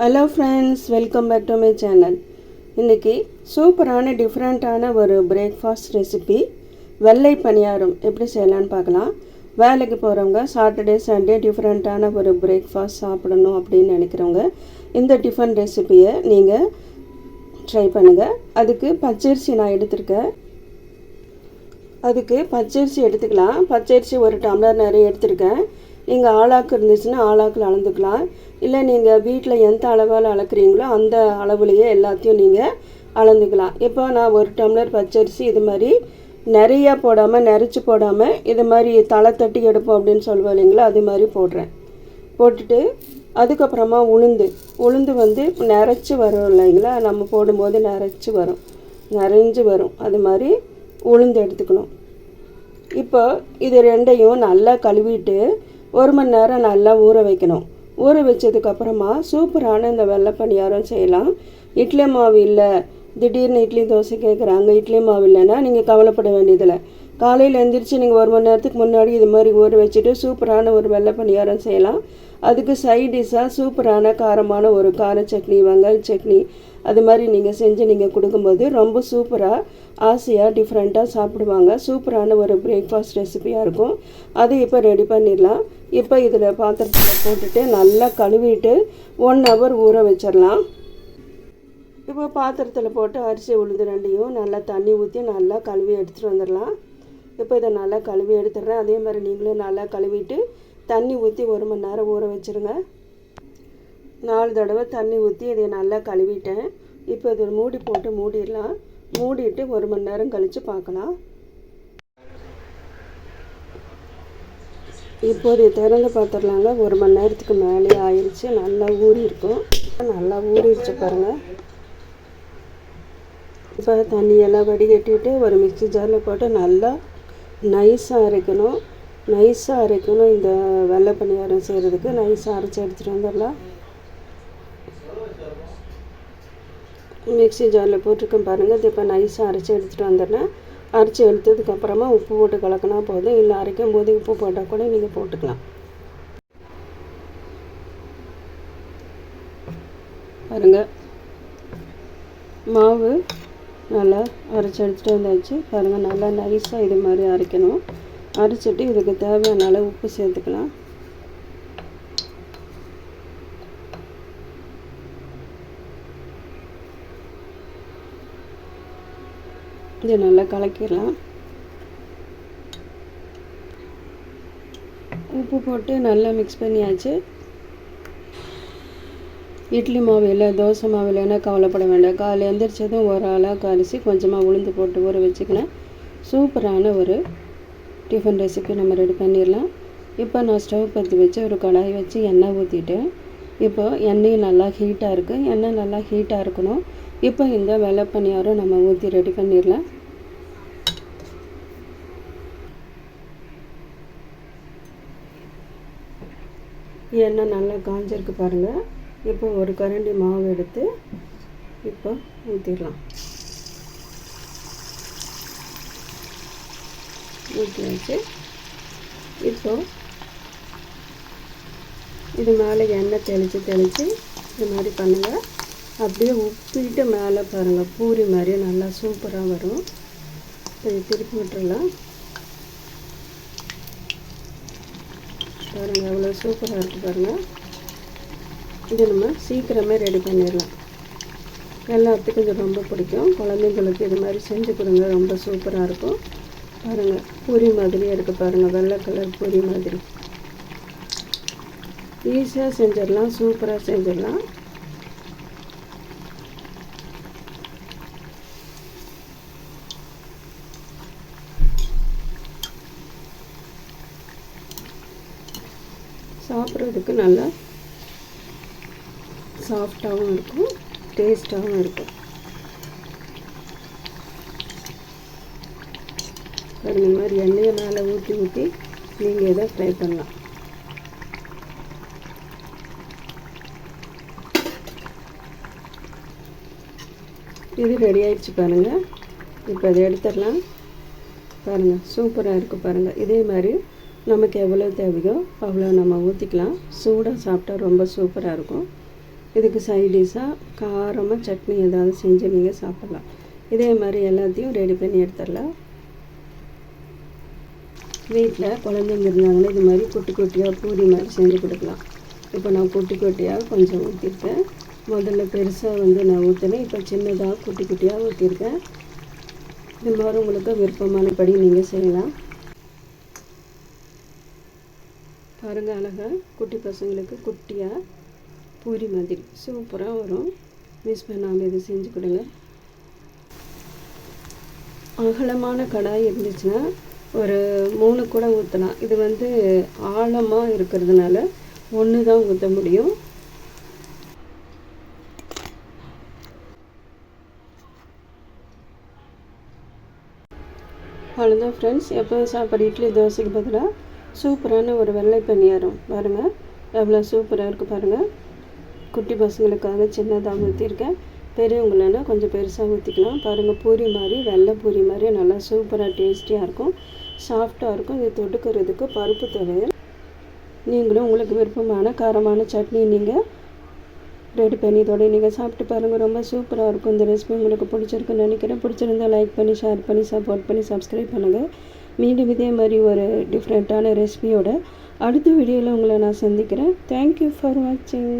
Hello friends welcome back to my channel இன்றைக்கி சூப்பரான டிஃப்ரெண்ட்டான ஒரு பிரேக்ஃபாஸ்ட் ரெசிபி வெள்ளை பணியாரம் எப்படி செய்யலான்னு பார்க்கலாம். வேலைக்கு போகிறவங்க சாட்டர்டே சண்டே டிஃப்ரெண்ட்டான ஒரு பிரேக்ஃபாஸ்ட் சாப்பிடணும் அப்படின்னு நினைக்கிறவங்க இந்த டிஃபன் ரெசிபியை நீங்கள் ட்ரை பண்ணுங்கள் அதுக்கு பச்சரிசி நான் எடுத்திருக்கேன். அதுக்கு பச்சரிசி எடுத்துக்கலாம். பச்சரிசி ஒரு டம்ளர் நிறைய எடுத்திருக்கேன். நீங்கள் ஆளாக்கு இருந்துச்சுன்னா ஆளாக்கில் அளந்துக்கலாம். இல்லை நீங்கள் வீட்டில் எந்த அளவால் அளக்குறீங்களோ அந்த அளவுலேயே எல்லாத்தையும் நீங்கள் அளந்துக்கலாம். இப்போ நான் ஒரு டம்ளர் பச்சரிசி இது மாதிரி நிறையா போடாமல் நெரிச்சு போடாமல் இது மாதிரி தலை தட்டி எடுப்போம் அப்படின்னு சொல்லுவோம் இல்லைங்களா? அது மாதிரி போடுறேன். போட்டுட்டு அதுக்கப்புறமா உளுந்து. உளுந்து வந்து நிறச்சி வரும் இல்லைங்களா? நம்ம போடும்போது நிறச்சி வரும். நிறைஞ்சு வரும். அது மாதிரி உளுந்து எடுத்துக்கணும். இப்போ இது ரெண்டையும் நல்லா கழுவிட்டு ஒரு மணி நேரம் நல்லா ஊற வைக்கணும். ஊற வச்சதுக்கப்புறமா சூப்பரான இந்த வெள்ளை பணியாரம் செய்யலாம். இட்லி மாவு இல்லை திடீர்னு இட்லி தோசை கேட்குறாங்க இட்லி மாவு இல்லைன்னா நீங்கள் கவலைப்பட வேண்டியதில்லை. காலையில் எழுந்திரிச்சு நீங்கள் ஒரு மணி நேரத்துக்கு முன்னாடி இது மாதிரி ஊற வச்சுட்டு சூப்பரான ஒரு வெள்ளை பணியாரம் செய்யலாம். அதுக்கு சைட் டிஷ்ஷாக சூப்பரான காரமான ஒரு கார சட்னி வெங்காய சட்னி அது மாதிரி நீங்கள் செஞ்சு நீங்கள் கொடுக்கும்போது ரொம்ப சூப்பராக ஆசையாக டிஃப்ரெண்ட்டாக சாப்பிடுவாங்க. சூப்பரான ஒரு பிரேக்ஃபாஸ்ட் ரெசிபியாக இருக்கும். அது இப்போ ரெடி பண்ணிடலாம். இப்போ இதில் பாத்திரத்தில் போட்டுட்டு நல்லா கழுவிட்டு ஒன் ஹவர் ஊற வச்சிடலாம். இப்போ பாத்திரத்தில் போட்டு அரிசி உளுந்து ரெண்டையும் நல்லா தண்ணி ஊற்றி நல்லா கழுவி எடுத்துகிட்டு வந்துடலாம். இப்போ இதை நல்லா கழுவி எடுத்துடுறேன். அதே மாதிரி நீங்களும் நல்லா கழுவிட்டு தண்ணி ஊற்றி ஒரு மணி நேரம் ஊற வச்சுருங்க. நாலு தடவை தண்ணி ஊற்றி இதை நல்லா கழுவிட்டேன். இப்போ இதை மூடி போட்டு மூடிடலாம். மூடிட்டு ஒரு மணி நேரம் கழித்து பார்க்கலாம். இப்போது திறந்து பார்த்துடலாங்க. ஒரு மணி நேரத்துக்கு மேலே ஆயிடுச்சு நல்லா ஊறி இருக்கும். நல்லா ஊறிடுச்சு பாருங்கள் இப்போ தண்ணியெல்லாம் வடிகட்டிட்டு ஒரு மிக்ஸி ஜாரில் போட்டு நல்லா நைஸாக அரைக்கணும். நைஸாக அரைக்கணும். இந்த வெள்ளை பணியாரம் செய்கிறதுக்கு நைஸாக அரைச்சி எடுத்துகிட்டு வந்துடலாம். மிக்சி ஜாரில் போட்டிருக்கேன் பாருங்கள். இது இப்போ நைஸாக அரைச்சி எடுத்துகிட்டு வந்துடுறேன். அரைச்சி எடுத்ததுக்கப்புறமா உப்பு போட்டு கலக்கினா போதும். இல்லை அரைக்கும் போது உப்பு போட்டால் கூட நீங்கள் போட்டுக்கலாம். பாருங்கள் மாவு நல்லா அரைச்சி எடுத்துகிட்டு வந்தாச்சு. பாருங்கள் நல்லா நைஸாக இது மாதிரி அரைக்கணும். அரைச்சிட்டு இதுக்கு தேவையான அளவு உப்பு சேர்த்துக்கலாம். இதை நல்லா கலக்கிடலாம். உப்பு போட்டு நல்லா மிக்ஸ் பண்ணியாச்சு. இட்லி மாவு இல்லை தோசை மாவு இல்லைன்னா கவலைப்பட வேண்டாம். காலையில் எந்திரிச்சதும் ஒரு ஆளாக அரிசி கொஞ்சமாக உளுந்து போட்டு ஊற வச்சுக்கலாம் சூப்பரான ஒரு டிஃபன் ரெசிபி நம்ம ரெடி பண்ணிடலாம். இப்போ நான் ஸ்டவ் பற்றி வச்சு ஒரு கடாய் வச்சு எண்ணெய் ஊற்றிட்டேன் இப்போ எண்ணெய் நல்லா ஹீட்டாக இருக்குது எண்ணெய் நல்லா ஹீட்டாக இருக்கணும். இப்போ இந்த வெள்ளை பணியாரம் நம்ம ஊற்றி ரெடி பண்ணிடலாம். எண்ணெய் நல்லா காஞ்சிருக்கு பாருங்கள் இப்போ ஒரு கரண்டி மாவு எடுத்து இப்போ ஊற்றிடலாம் ஊற்றி வச்சு இப்போ இது மேலே எண்ணெய் தெளித்து தெளித்து இது மாதிரி பண்ணுங்கள் அப்படியே உப்பிட்டு மேலே பாருங்கள் பூரி மாதிரியே நல்லா சூப்பராக வரும். இது திருப்பி விட்டுடலாம் பாருங்கள் எவ்வளோ சூப்பராக இருக்குது பாருங்கள் இது நம்ம சீக்கிரமே ரெடி பண்ணிடலாம். எல்லாத்துக்கும் இது ரொம்ப பிடிக்கும். குழந்தைங்களுக்கு இது மாதிரி செஞ்சு கொடுங்க. ரொம்ப சூப்பராக இருக்கும். பாருங்கள் பூரி மாதிரியே இருக்குது பாருங்கள் வெள்ளை கலர் பூரி மாதிரி. ஈஸியாக செஞ்சிடலாம் சூப்பராக செஞ்சிடலாம் சாப்பிட்றதுக்கு நல்லா சாஃப்டாகவும் இருக்கும் டேஸ்ட்டாகவும் இருக்கும். இந்த மாதிரி எண்ணெயை மேலே ஊற்றி ஊற்றி நீங்கள் இதை ஃப்ரை பண்ணலாம். இது ரெடி ஆயிடுச்சு பாருங்கள் இப்போ அதை எடுத்துடலாம். பாருங்கள் சூப்பராக இருக்குது பாருங்கள் இதே மாதிரி நமக்கு எவ்வளோ தேவையோ அவ்வளோ நம்ம ஊற்றிக்கலாம் சூடாக சாப்பிட்டா ரொம்ப சூப்பராக இருக்கும். இதுக்கு சைடிஷாக காரமாக சட்னி ஏதாவது செஞ்சு நீங்கள் சாப்பிட்லாம். இதே மாதிரி எல்லாத்தையும் ரெடி பண்ணி எடுத்துடலாம். வீட்டில் குழந்தைங்க இருந்தாங்கன்னா இது மாதிரி குட்டி குட்டியாக பூரி மாதிரி செஞ்சு கொடுக்கலாம். இப்போ நான் குட்டி குட்டியாக கொஞ்சம் ஊற்றிருக்கேன் முதல்ல பெருசாக வந்து நான் ஊற்றினேன் இப்போ சின்னதாக குட்டி குட்டியாக ஊற்றிருக்கேன் இது மாதிரி உங்களுக்கு விருப்பமானபடி நீங்கள் செய்யலாம். பாருங்க அழகாக குட்டி பசங்களுக்கு குட்டியாக பூரி மாதிரி. சூப்பராக வரும். மிஸ் பண்ணாமல் இது செஞ்சு கொடுங்க. அகலமான கடாய் இருந்துச்சுன்னா ஒரு மூணு கூட ஊற்றலாம் இது வந்து ஆழமாக இருக்கிறதுனால ஒன்று தான் ஊற்ற முடியும். அவ்வளோதான் ஃப்ரெண்ட்ஸ் எப்போதும் சாப்பிட்ற இட்லி தோசைக்கு பதிலாக சூப்பரான ஒரு வெள்ளை பணியாரம். பாருங்கள் எவ்வளோ சூப்பராக இருக்குது பாருங்கள் குட்டி பசங்களுக்காக சின்னதாக ஊற்றிருக்கேன் பெரியவங்களனா கொஞ்சம் பெருசாக ஊற்றிக்கலாம் பாருங்கள் பூரி மாதிரி வெள்ளை பூரி மாதிரி நல்லா சூப்பராக டேஸ்டியாக இருக்கும். சாஃப்டாக இருக்கும். இது தொட்டுக்கிறதுக்கு பருப்பு துவையல். நீங்களும் உங்களுக்கு விருப்பமான காரமான சட்னி நீங்கள் ரெடி பண்ணி இதோட நீங்கள் சாப்பிட்டு பாருங்கள் ரொம்ப சூப்பராக இருக்கும். இந்த ரெசிபி உங்களுக்கு பிடிச்சிருக்குன்னு நினைக்கிறேன். பிடிச்சிருந்தா லைக் பண்ணி ஷேர் பண்ணி சப்போர்ட் பண்ணி சப்ஸ்கிரைப் பண்ணுங்கள் மீண்டும் இதே மாதிரி ஒரு டிஃப்ரெண்ட்டான ரெசிபியோட அடுத்த வீடியோவில் உங்களை நான் சந்திக்கிறேன். தேங்க்யூ ஃபார் வாட்சிங்